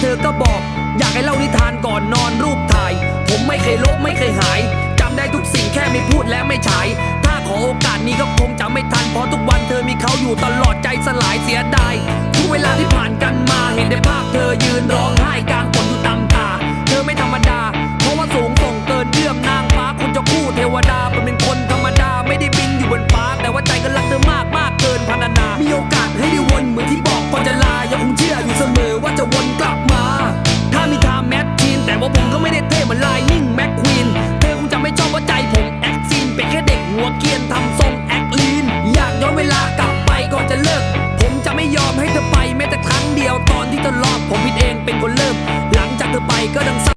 เธอก็บอก อยากให้เล่านิทานก่อนนอนรูปถ่าย ผมไม่เคยลบไม่เคยหายจำได้ทุกสิ่งแค่ไม่พูดและไม่ฉาย ถ้าขอโอกาสนี้ก็คงจะไม่ทันเพราะทุกวันเธอมีเขาอยู่ตลอดใจสลายเสียดายทุกเวลาที่ผ่านกันมาเห็นได้ภาพเธอยืนร้องไห้กัน เป็นคนเริ่ม หลังจากเธอไปก็ดังซ้